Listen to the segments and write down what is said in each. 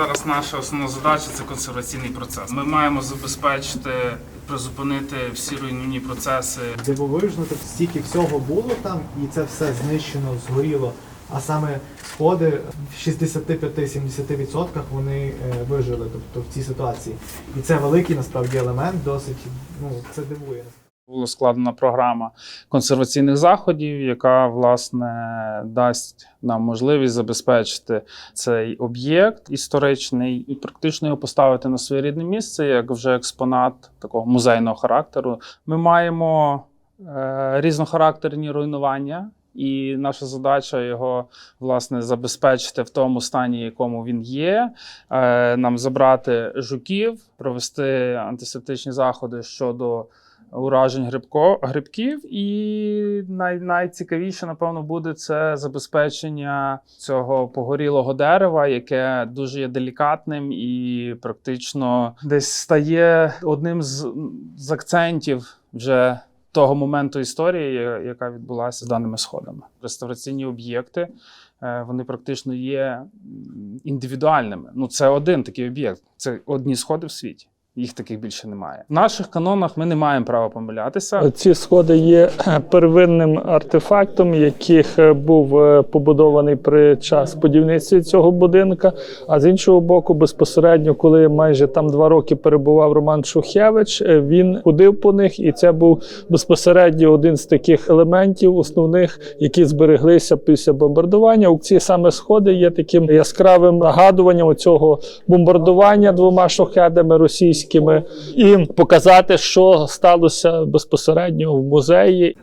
Зараз наша основна задача це консерваційний процес. Ми маємо забезпечити, призупинити всі руйнівні процеси. Дивовижно, так стільки всього було там, і це все знищено, згоріло. А саме сходи в 65-70% вони е, вижили, тобто в цій ситуації. І це великий насправді елемент, досить ну це дивує. Була складена програма консерваційних заходів, яка власне дасть нам можливість забезпечити цей об'єкт історичний і практично його поставити на своє рідне місце як вже експонат такого музейного характеру. Ми маємо е, різнохарактерні руйнування. І наша задача його власне забезпечити в тому стані, якому він є. Е, Нам забрати жуків, провести антисептичні заходи щодо уражень грибко, грибків. І най, найцікавіше, напевно, буде це забезпечення цього погорілого дерева, яке дуже є делікатним і практично десь стає одним з, з акцентів вже. Того моменту історії, яка відбулася з даними сходами, реставраційні об'єкти е, вони практично є індивідуальними. Ну, це один такий об'єкт, це одні сходи в світі. Їх таких більше немає. В наших канонах ми не маємо права помилятися. Ці сходи є е, первинним артефактом, яких е, був е, побудований при час будівництва цього будинка. А з іншого боку, безпосередньо, коли майже там два роки перебував Роман Шухевич, він ходив по них, і це був безпосередньо один з таких елементів основних, які збереглися після бомбардування. Ці саме сходи є таким яскравим нагадуванням цього бомбардування двома шахедами російськими, і показати, що сталося безпосередньо в музеї.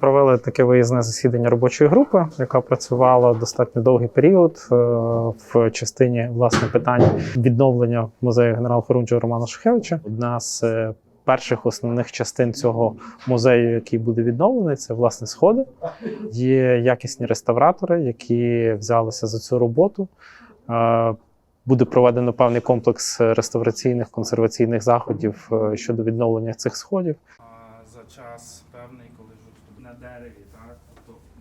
Провели таке виїзне засідання робочої групи, яка працювала достатньо довгий період е, в частині власне питань відновлення музею генерала Хорунжого Романа Шухевича. Одна з е, перших основних частин цього музею, який буде відновлений, це власне сходи. Є якісні реставратори, які взялися за цю роботу буде проведено певний комплекс е, реставраційних консерваційних заходів е, щодо відновлення цих сходів. За час певний, коли на дереві так.